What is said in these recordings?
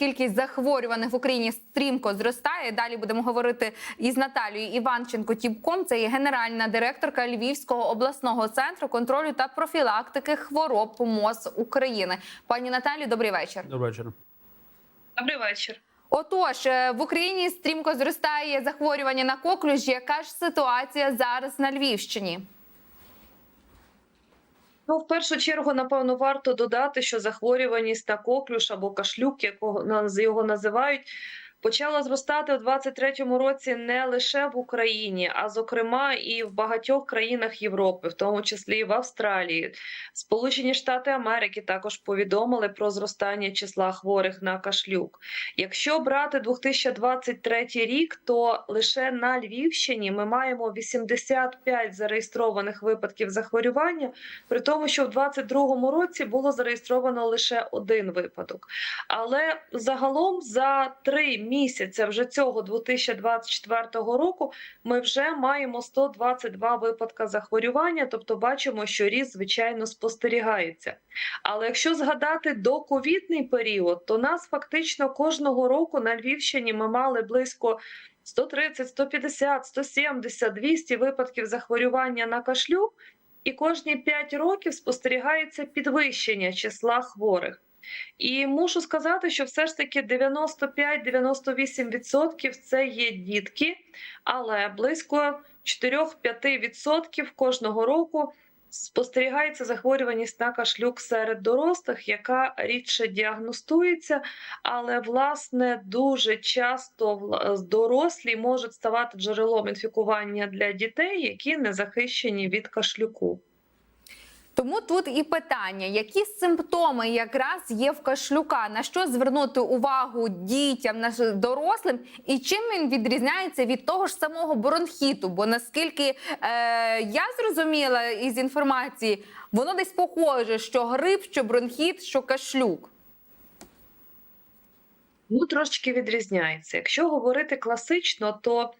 кількість захворюваних в Україні стрімко зростає. Далі будемо говорити із Наталією Іванченко Тіпком. Це є генеральна директорка Львівського обласного центру контролю та профілактики хвороб МОЗ України. Пані Наталі, добрий вечір. Добрий вечір. Добрий вечір. Отож, е, в Україні стрімко зростає захворювання на коклюш. Яка ж ситуація зараз на Львівщині? Ну, в першу чергу, напевно, варто додати, що захворюваність та коклюш або кашлюк, якого його називають, почала зростати у 23-му році не лише в Україні, а зокрема і в багатьох країнах Європи, в тому числі і в Австралії. Сполучені Штати Америки також повідомили про зростання числа хворих на кашлюк. Якщо брати 2023 рік, то лише на Львівщині ми маємо 85 зареєстрованих випадків захворювання, при тому, що в 2022 році було зареєстровано лише один випадок. Але загалом за три місяці вже цього 2024 року ми вже маємо 122 випадка захворювання, тобто бачимо, що ріст звичайно спостерігається. Але якщо згадати доковідний період, то нас фактично кожного року на Львівщині ми мали близько 130, 150, 170, 200 випадків захворювання на кашлюк, і кожні 5 років спостерігається підвищення числа хворих. І мушу сказати, що все ж таки 95-98% це є дітки, але близько 4-5% кожного року спостерігається захворюваність на кашлюк серед дорослих, яка рідше діагностується, але власне дуже часто дорослі можуть ставати джерелом інфікування для дітей, які не захищені від кашлюку. Тому тут і питання: які симптоми якраз є в кашлюка, на що звернути увагу дітям, наш- дорослим, і чим він відрізняється від того ж самого бронхіту? Бо наскільки е, я зрозуміла із інформації, воно десь похоже, що грип, що бронхіт, що кашлюк. Ну, трошечки відрізняється. Якщо говорити класично, то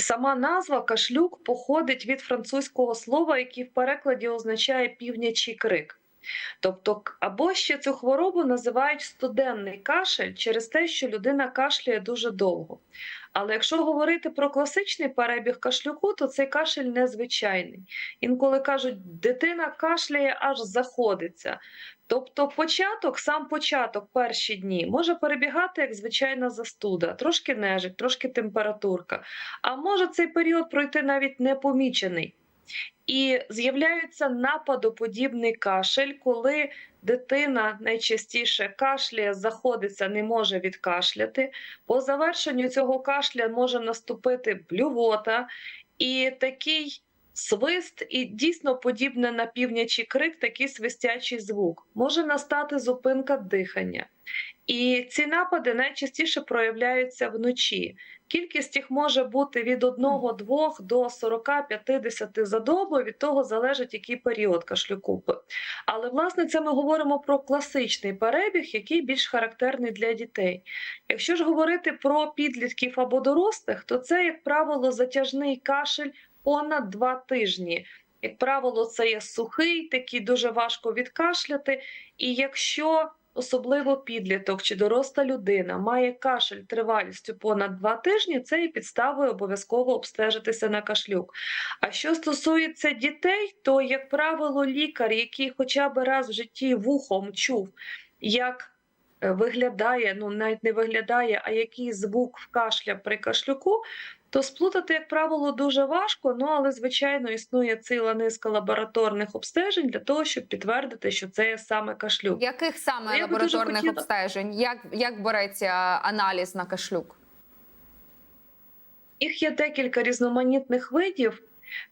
сама назва кашлюк походить від французького слова, яке в перекладі означає півнячий крик. Тобто, або ще цю хворобу називають студенний кашель через те, що людина кашляє дуже довго. Але якщо говорити про класичний перебіг кашлюку, то цей кашель незвичайний. Інколи кажуть, дитина кашляє аж заходиться. Тобто початок, сам початок, перші дні може перебігати як звичайна застуда, трошки нежить, трошки температурка. А може цей період пройти навіть непомічений. І з'являється нападоподібний кашель, коли дитина найчастіше кашляє, заходиться, не може відкашляти. По завершенню цього кашля може наступити блювота, і такий свист, і дійсно подібне на півнячий крик, такий свистячий звук. Може настати зупинка дихання. І ці напади найчастіше проявляються вночі. Кількість їх може бути від 1-2 до 40-50 за добу, від того залежить, який період кашлюку. Але власне це ми говоримо про класичний перебіг, який більш характерний для дітей. Якщо ж говорити про підлітків або дорослих, то це, як правило, затяжний кашель понад 2 тижні. Як правило, це є сухий, такий дуже важко відкашляти. І якщо особливо підліток чи доросла людина має кашель тривалістю понад 2 тижні, це є підставою обов'язково обстежитися на кашлюк. А що стосується дітей, то, як правило, лікар, який хоча б раз в житті вухом чув, як виглядає, ну навіть не виглядає, а який звук в кашля при кашлюку, то сплутати, як правило, дуже важко. Ну але звичайно існує ціла низка лабораторних обстежень для того, щоб підтвердити, що це саме кашлюк. Яких саме Я лабораторних хотіла- обстежень? Як, як береться аналіз на кашлюк? Їх є декілька різноманітних видів.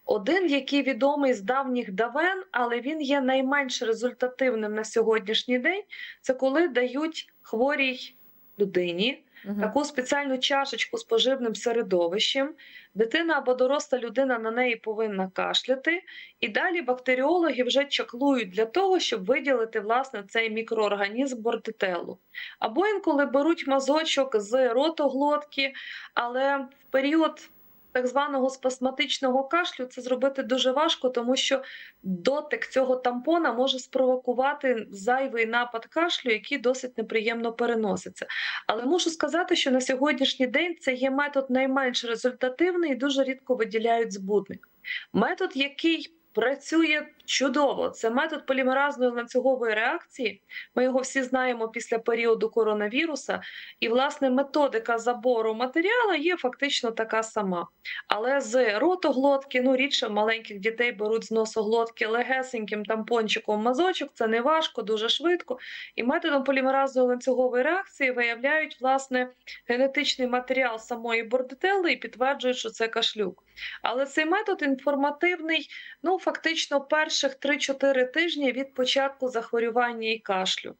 Один, який відомий з давніх давен, але він є найменш результативним на сьогоднішній день. Це коли дають хворій людині Мгм. таку спеціальну чашечку з поживним середовищем. Дитина або доросла людина на неї повинна кашляти, і далі бактеріологи вже чаклують для того, щоб виділити власне цей мікроорганізм бордителу. Або інколи беруть мазочок з ротоглотки, але в період так званого спасматичного кашлю це зробити дуже важко, тому що дотик цього тампона може спровокувати зайвий напад кашлю, який досить неприємно переноситься. Але мушу сказати, що на сьогоднішній день це є метод найменш результативний і дуже рідко виділяють збудник. Метод, який працює чудово, це метод полімеразної ланцюгової реакції. Ми його всі знаємо після періоду коронавіруса. І, власне, методика забору матеріалу є фактично така сама. Але з ротоглотки, ну рідше маленьких дітей беруть з носоглотки легесеньким тампончиком мазочок, це не важко, дуже швидко. І методом полімеразної ланцюгової реакції виявляють власне генетичний матеріал самої бордетели і підтверджують, що це кашлюк. Але цей метод інформативний, ну фактично перших 3-4 тижні від початку захворювання і кашлю.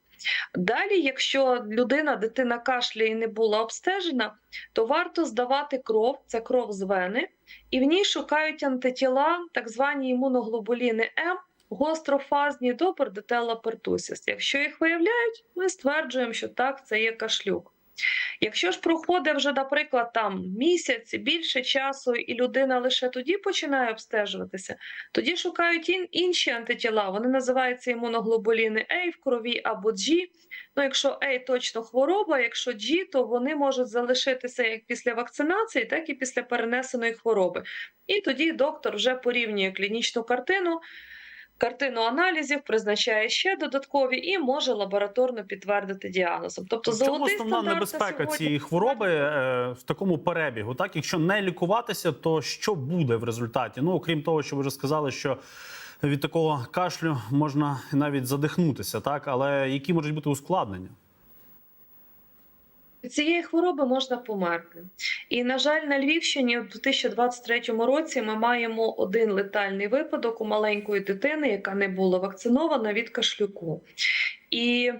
Далі, якщо людина, дитина кашляє і не була обстежена, то варто здавати кров, це кров з вени, і в ній шукають антитіла, так звані імуноглобуліни М, гострофазні до бордетелла пертусіс. Якщо їх виявляють, ми стверджуємо, що так, це є кашлюк. Якщо ж проходить вже, наприклад, там місяць більше часу, і людина лише тоді починає обстежуватися, тоді шукають ін- інші антитіла. Вони називаються імуноглобуліни А в крові або G. Ну, якщо А точно хвороба, якщо G, то вони можуть залишитися як після вакцинації, так і після перенесеної хвороби. І тоді доктор вже порівнює клінічну картину. Картину аналізів призначає ще додаткові і може лабораторно підтвердити діагнозом. Тобто, В чому основна небезпека сьогодні цієї хвороби е, в такому перебігу? Так, якщо не лікуватися, то що буде в результаті? Ну окрім того, що ви вже сказали, що від такого кашлю можна навіть задихнутися, так але які можуть бути ускладнення? Цієї хвороби можна померти. І, на жаль, на Львівщині у 2023 році ми маємо один летальний випадок у маленької дитини, яка не була вакцинована від кашлюку. І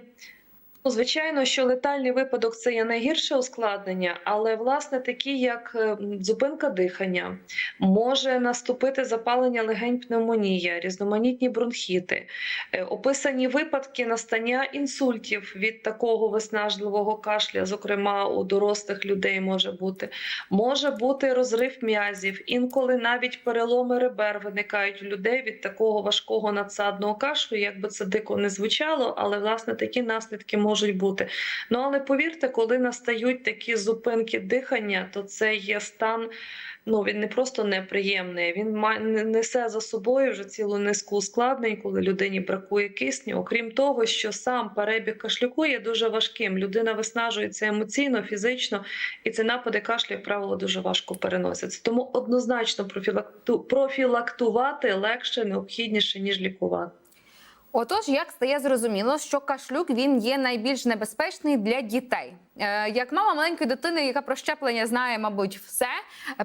звичайно, що летальний випадок це є найгірше ускладнення, але власне такі, як е, зупинка дихання, може наступити запалення легень пневмонія, різноманітні бронхіти, Е, описані випадки настання інсультів від такого виснажливого кашля, зокрема у дорослих людей може бути. Може бути розрив м'язів, інколи навіть переломи ребер виникають у людей від такого важкого надсадного кашлю, як би це дико не звучало, але власне такі наслідки можуть бути. Ну але повірте, коли настають такі зупинки дихання, то це є стан. Ну, він не просто неприємний, він несе за собою вже цілу низку ускладнень, коли людині бракує кисню. Окрім того, що сам перебіг кашлюку є дуже важким. Людина виснажується емоційно, фізично, і ці напади кашлю, як правило, дуже важко переносяться. Тому однозначно профілакту- профілактувати легше, необхідніше, ніж лікувати. Отож, як стає зрозуміло, що кашлюк він є найбільш небезпечний для дітей. Е, як мама маленької дитини, яка про щеплення знає, мабуть, все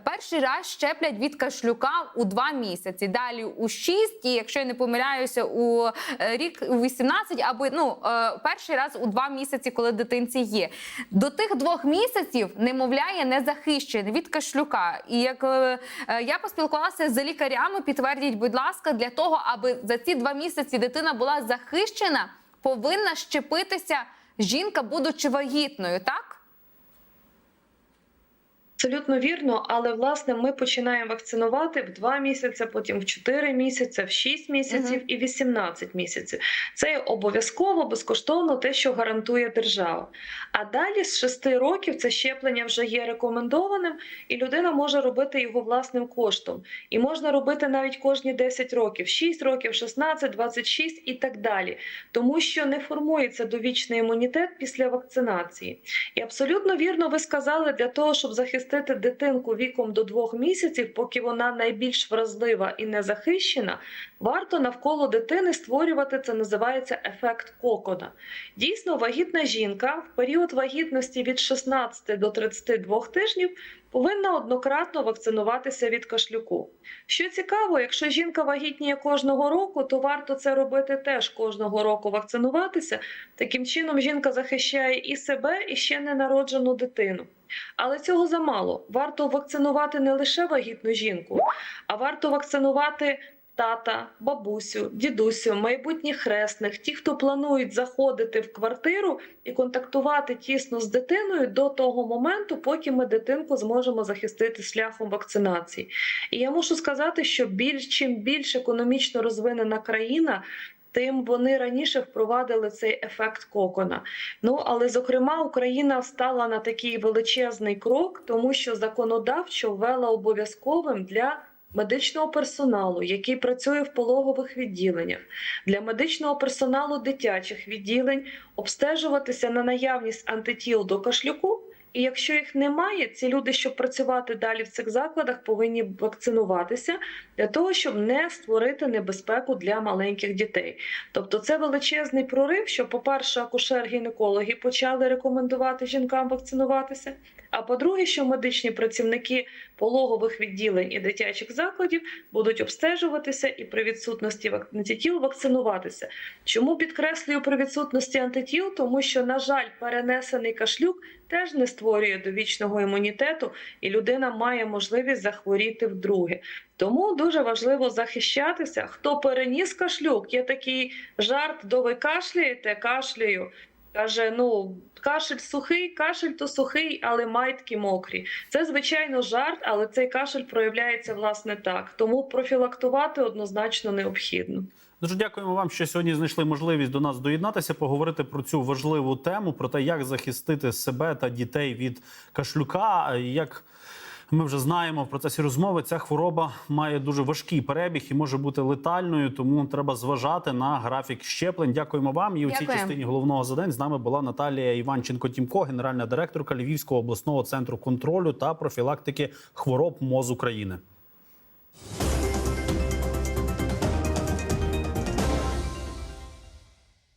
перший раз щеплять від кашлюка у два місяці. Далі у 6, і якщо я не помиляюся, у е, рік у 18, або ну е, перший раз у два місяці, коли дитинці є. До тих двох місяців немовля не захищене від кашлюка. І як я поспілкувалася з лікарями, підтвердіть, будь ласка, для того, аби за ці два місяці дитина була захищена, повинна щепитися жінка, будучи вагітною, так? Абсолютно вірно, але власне ми починаємо вакцинувати в 2 місяці, потім в 4 місяці, в 6 місяців Мгм. і 18 місяців. Це обов'язково безкоштовно те, що гарантує держава. А далі з 6 років це щеплення вже є рекомендованим, і людина може робити його власним коштом. І можна робити навіть кожні 10 років, 6 років, 16, 26 і так далі, тому що не формується довічний імунітет після вакцинації. І абсолютно вірно ви сказали, для того, щоб захистити дитинку віком до двох місяців, поки вона найбільш вразлива і не захищена, варто навколо дитини створювати це називається ефект кокона. Дійсно, вагітна жінка в період вагітності від 16 до 32 тижнів повинна однократно вакцинуватися від кашлюку. Що цікаво, якщо жінка вагітніє кожного року, то варто це робити теж кожного року вакцинуватися. Таким чином жінка захищає і себе, і ще ненароджену дитину. Але цього замало. Варто вакцинувати не лише вагітну жінку, а варто вакцинувати тата, бабусю, дідусю, майбутніх хресних, ті, хто планують заходити в квартиру і контактувати тісно з дитиною до того моменту, поки ми дитинку зможемо захистити шляхом вакцинації. І я мушу сказати, що більш чим більш економічно розвинена країна. Тим вони раніше впровадили цей ефект кокона. Ну але зокрема Україна стала на такий величезний крок, тому що законодавчо ввела обов'язковим для медичного персоналу, який працює в пологових відділеннях, для медичного персоналу дитячих відділень обстежуватися на наявність антитіл до кашлюку. І якщо їх немає, ці люди, щоб працювати далі в цих закладах, повинні вакцинуватися для того, щоб не створити небезпеку для маленьких дітей. Тобто, це величезний прорив, що, по-перше, акушер-гінекологи почали рекомендувати жінкам вакцинуватися. А по-друге, що медичні працівники пологових відділень і дитячих закладів будуть обстежуватися і при відсутності антитіл вакцинуватися. Чому підкреслюю при відсутності антитіл? Тому що, на жаль, перенесений кашлюк теж не створює довічного імунітету, і людина має можливість захворіти вдруге. Тому дуже важливо захищатися. Хто переніс кашлюк, є такий жарт, до ви кашляєте, кашляю. Каже, ну кашель сухий, кашель то сухий, але майтки мокрі. Це звичайно жарт, але цей кашель проявляється власне так. Тому профілактувати однозначно необхідно. Дуже дякуємо вам, що сьогодні знайшли можливість до нас доєднатися, поговорити про цю важливу тему, про те, як захистити себе та дітей від кашлюка. Як ми вже знаємо в процесі розмови, ця хвороба має дуже важкий перебіг і може бути летальною, тому треба зважати на графік щеплень. Дякуємо вам. І у цій частині головного задань з нами була Наталія Іванченко Тімко, генеральна директорка Львівського обласного центру контролю та профілактики хвороб МОЗ України.